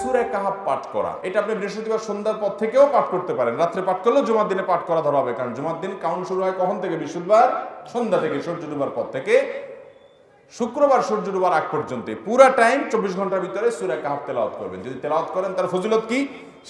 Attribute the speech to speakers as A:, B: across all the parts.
A: সুরে কাহাব পাঠ করা। এটা আপনি বৃহস্পতিবার সন্ধ্যার পর থেকেও পাঠ করতে পারেন। রাত্রে পাঠ করলেও দিনে পাঠ করা ধরা হবে। কারণ দিন কাউন্ট শুরু হয় কখন থেকে? বৃহস্পতিবার, সন্ধ্যা থেকে, সূর্য ডুবার পর থেকে। শুক্রবার, সূর্য ডুবার আগ পর্যন্ত পুরা টাইম চব্বিশ ঘণ্টার ভিতরে সুরে কাহাব করবেন। যদি করেন, তার ফজিলত কি?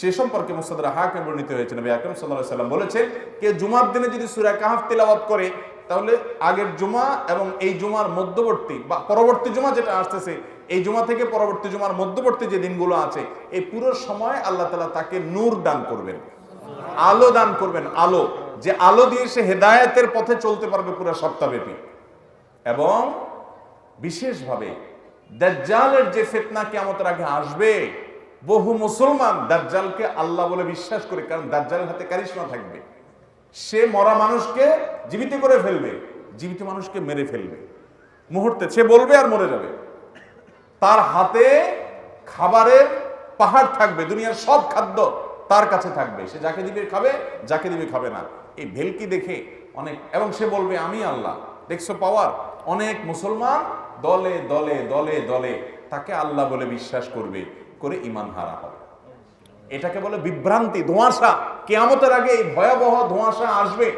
A: সে সম্পর্কে মুসাদরা হাকে বর্ণিত হয়েছে নবী আকরম সাল্লাহ সাল্লাম বলেছেন কে জুমার দিনে যদি সুরা কাহাব তেলাওয়াত করে, তাহলে আগের জুমা এবং এই জুমার মধ্যবর্তী বা পরবর্তী জুমা যেটা আসতেছে এই জুমা থেকে পরবর্তী জুমার মধ্যবর্তী যে দিনগুলো আছে, এই পুরো সময় আল্লাহ তালা তাকে নূর দান করবেন। আলো দান করবেন, আলো। যে আলো দিয়ে সে হেদায়েতের পথে চলতে পারবে পুরো সপ্তাহব্যাপী। এবং বিশেষভাবে দাজ্জালের যে ফিতনা কিয়ামতের আগে আসবে, বহু মুসলমান দাজ্জালকে আল্লাহ বলে বিশ্বাস করে, কারণ দাজ্জালের হাতে কারিশমা থাকবে। সে মরা মানুষকে জীবিত করে ফেলবে, জীবিত মানুষকে মেরে ফেলবে। মুহূর্তে সে বলবে আর মরে যাবে। তার হাতে খাবারের পাহাড় থাকবে, দুনিয়ার সব খাদ্য তার কাছে থাকবে। সে যাকে দিবে খাবে, যাকে দিবে খাবে না। এই ভেলকি দেখে অনেক, এবং সে বলবে, আমি আল্লাহ। দেখছ পাওয়ার অনেক মুসলমান দলে দলে দলে দলে তাকে আল্লাহ বলে বিশ্বাস করবে, করে ইমান হারা হবে। এটাকে বলে বিভ্রান্তি, ধোঁয়াশা। কেয়ামতের আগে এই ভয়াবহ ধোঁয়াশা আসবে।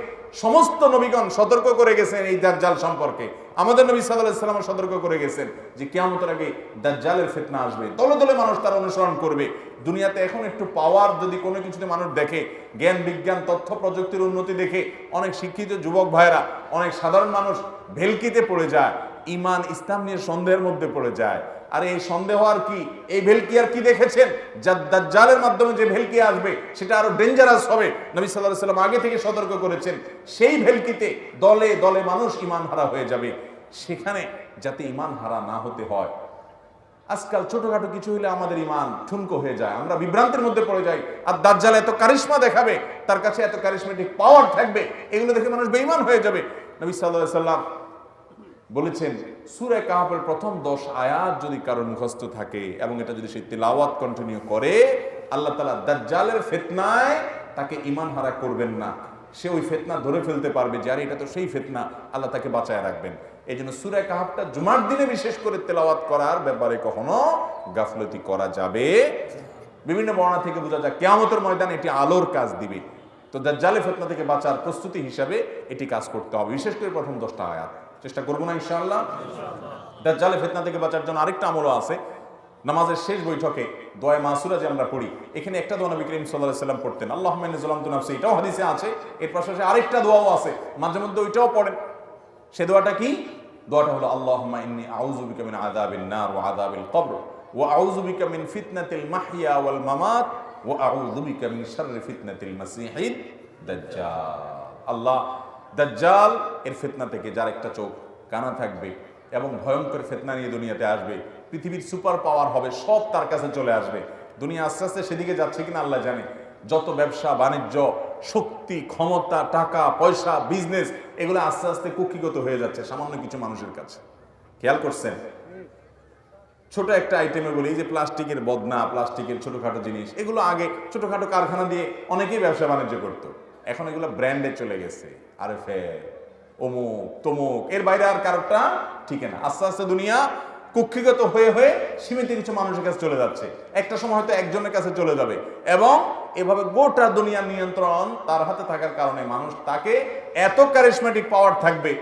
A: সমস্ত নবীগণ সতর্ক করে গেছেন এই দাজ্জাল সম্পর্কে। আমাদের নবী সাল্লাহ সাল্লাম সতর্ক করে গেছেন যে কেয়ামতের আগে দাজ্জালের ফেতনা আসবে। দলে দলে মানুষ তার অনুসরণ করবে। দুনিয়াতে এখন একটু পাওয়ার যদি কোনো কিছুতে মানুষ দেখে, জ্ঞান, বিজ্ঞান, তথ্য, প্রযুক্তির উন্নতি দেখে, অনেক শিক্ষিত যুবক ভাইরা অনেক সাধারণ মানুষ ভেলকিতে পড়ে যায় ইমান ইসলাম নিয়ে সন্দেহের মধ্যে পড়ে যায়। আর এই সন্দেহ আর কি? এই ভেলকি আর কি দেখেছেন? দাজ্জালের মাধ্যমে যে ভেলকি আসবে, সেটা আরও ডেঞ্জারাস হবে। নবী সাল্লাহ সাল্লাম আগে থেকে সতর্ক করেছেন, সেই ভেলকিতে দলে দলে মানুষ ইমান হারা হয়ে যাবে। সেখানে যাতে ইমান হারা না হতে হয়। আজকাল ছোটখাটো কিছু হলে আমাদের ইমান ঠুনকো হয়ে যায়। আমরা বিভ্রান্তের মধ্যে পড়ে যাই। আর দাজ্জাল এত কারিশমা দেখাবে, তার কাছে এত কারিশমেটিক পাওয়ার থাকবে, এগুলো দেখে মানুষ বেঈমান হয়ে যাবে। নবী সাল্লাহ সাল্লাম বলেছেন, সুরে কাহাপের প্রথম দশ আয়াত যদি কারোর মুখস্থ থাকে এবং এটা যদি সে তিলাওয়াত কন্টিনিউ করে, আল্লাহ তালা দাজ্জালের ফেতনায় তাকে ইমান হারা করবেন না। সে ওই ফেতনা ধরে ফেলতে পারবে যে, আরে, এটা তো সেই ফেতনা। আল্লাহ তাকে বাঁচায় রাখবেন। এই জন্য সুরে কাহাবটা জুমার দিনে বিশেষ করে তেলাওয়াত করার ব্যাপারে কখনো গাফলতি করা যাবে। বিভিন্ন বর্ণা থেকে বোঝা যায়, কেয়ামতের ময়দানে এটি আলোর কাজ দিবে। তো দাজ্জালের ফেতনা থেকে বাঁচার প্রস্তুতি হিসাবে এটি কাজ করতে হবে। বিশেষ করে প্রথম দশটা আয়াত। চেষ্টা করব না, ইনশাআল্লাহ। দাজ্জালের ফেতনা থেকে বাঁচার জন্য আরেকটা আমলও আছে। নামাজের শেষ বৈঠকে দোয়া মাসুরা যে আমরা পড়ি, এখানে একটা দোয়া নবী করিম সাল্লাহ সাল্লাম পড়তেন। আল্লাহ জলাম তু নাফসি, এটাও হাদিসে আছে। এর পাশাপাশি আরেকটা দোয়াও আছে, মাঝে মধ্যে ওইটাও পড়েন। সে দোয়াটা কি? দোয়াটা হলো, আল্লাহুম্মা ইন্নী আউযু মিন আযাবিন নার ওয়া আযাবিল কবর, ওয়া আউযু মিন ফিতনাতিল মাহইয়া ওয়াল মামাত, ওয়া আউযু মিন শাররি ফিতনাতিল মাসীহিদ দাজ্জাল। আল্লাহ দাজ্জাল এর ফিতনা থেকে যার একটা চোখ কানা থাকবে এবং ভয়ঙ্কর ফিতনা নিয়ে দুনিয়াতে আসবে, পৃথিবীর সুপার পাওয়ার হবে, সব তার কাছে চলে আসবে। দুনিয়া আস্তে আস্তে সেদিকে যাচ্ছে কিনা আল্লাহ জানে। যত ব্যবসা, বাণিজ্য, শক্তি, ক্ষমতা, টাকা, পয়সা বিজনেস এগুলো আস্তে আস্তে কুক্ষিগত হয়ে যাচ্ছে সামান্য কিছু মানুষের কাছে। খেয়াল করছেন? ছোট একটা আইটেমে বলি যে প্লাস্টিকের বদনা, প্লাস্টিকের ছোটখাটো জিনিস, এগুলো আগে ছোটখাটো কারখানা দিয়ে অনেকেই ব্যবসা বাণিজ্য করতো। এখন এগুলো ব্র্যান্ডে চলে গেছে। আরে ফে অমুক, তমুক। এর বাইরে আর কারোরটা ঠিক না। আস্তে আস্তে দুনিয়া কুক্ষিগত হয়ে হয়ে সীমিত কিছু মানুষের কাছে চলে যাচ্ছে। একটা সময় হয়তো একজনের কাছে চলে যাবে। এবং এভাবে গোটা দুনিয়ার নিয়ন্ত্রণ তার হাতে থাকার কারণে মানুষ তাকে এত কারিশমেটিক পাওয়ার থাকবে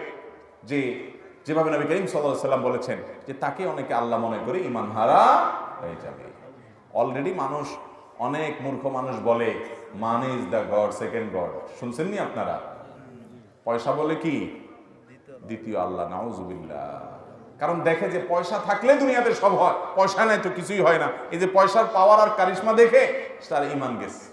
A: যে, যেভাবে নবী করিম সাল্লাম বলেছেন যে, তাকে অনেকে আল্লাহ মনে করে ইমান হারা হয়ে যাবে। অলরেডি মানুষ অনেক মূর্খ মানুষ বলে man is the god second god শুনছেননি আপনারা? পয়সা বলে কি? দ্বিতীয় আল্লাহ, নাউজুবিল্লাহ। কারণ দেখে যে পয়সা থাকলে দুনিয়াতে সব হয়, পয়সা নাই তো কিছুই হয় না। এই যে পয়সার পাওয়ার আর কারিশমা দেখে, তার ইমান গেছে।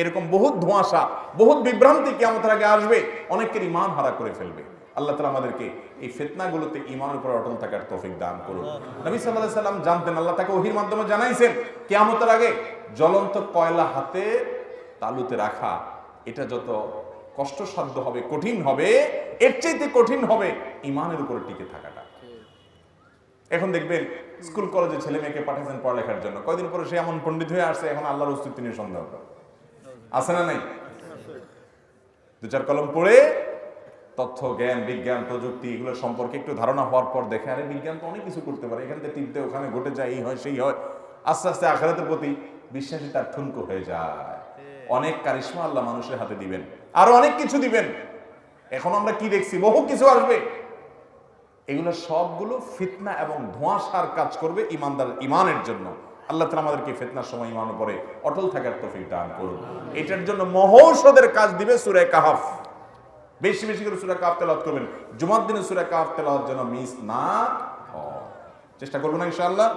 A: এরকম বহুত ধোঁয়াশা, বহুত বিভ্রান্তি কেমন আগে আসবে, অনেকের ইমান হারা করে ফেলবে। আল্লাহ তালা আমাদেরকে এই ফেতনাগুলোতে ইমানের উপর অটল থাকার তৌফিক দান করুন। নবী সাল্লাহ সাল্লাম জানতেন, আল্লাহ তাকে ওহির মাধ্যমে জানাইছেন, কেয়ামতের আগে জ্বলন্ত কয়লা হাতে তালুতে রাখা, এটা যত কষ্টসাধ্য হবে, কঠিন হবে, এর চাইতে কঠিন হবে ইমানের উপরে টিকে থাকাটা। এখন দেখবেন, স্কুল কলেজে ছেলে মেয়েকে পাঠাচ্ছেন পড়ালেখার জন্য। কয়দিন পরে সে এমন পণ্ডিত হয়ে আসছে, এখন আল্লাহর অস্তিত্ব নিয়ে সন্দেহ আছে না নাই? দু চার কলম পড়ে তথ্য জ্ঞান বিজ্ঞান প্রযুক্তি এগুলো সম্পর্কে একটু ধারণা হওয়ার পর দেখে আরে বিজ্ঞান তো অনেক কিছু করতে পারে। এখান থেকে টিপতে ওখানে ঘটে যায় এই হয় সেই হয়। আস্তে আস্তে আখেরাতের প্রতি বিশ্বাসী তার ঠুনকো হয়ে যায়। অনেক কারিশমা আল্লাহ মানুষের হাতে দিবেন। আরও অনেক কিছু দিবেন। এখন আমরা কি দেখছি? বহু কিছু আসবে। এগুলো সবগুলো ফিতনা এবং ধোঁয়াশার কাজ করবে ইমানদার ইমানের জন্য। আল্লাহ তালা আমাদেরকে ফিতনার সময় ইমান পরে অটল থাকার তফিক দান করুন। এটার জন্য মহৌষধের কাজ দিবে সুরে কাহাফ। বেশি বেশি করে সুরা কাপ তেলাওয়াত করবেন। জুমার দিনে সুরা কাপ তেলাওয়াত যেন মিস না চেষ্টা করব না ইনশাআল্লাহ?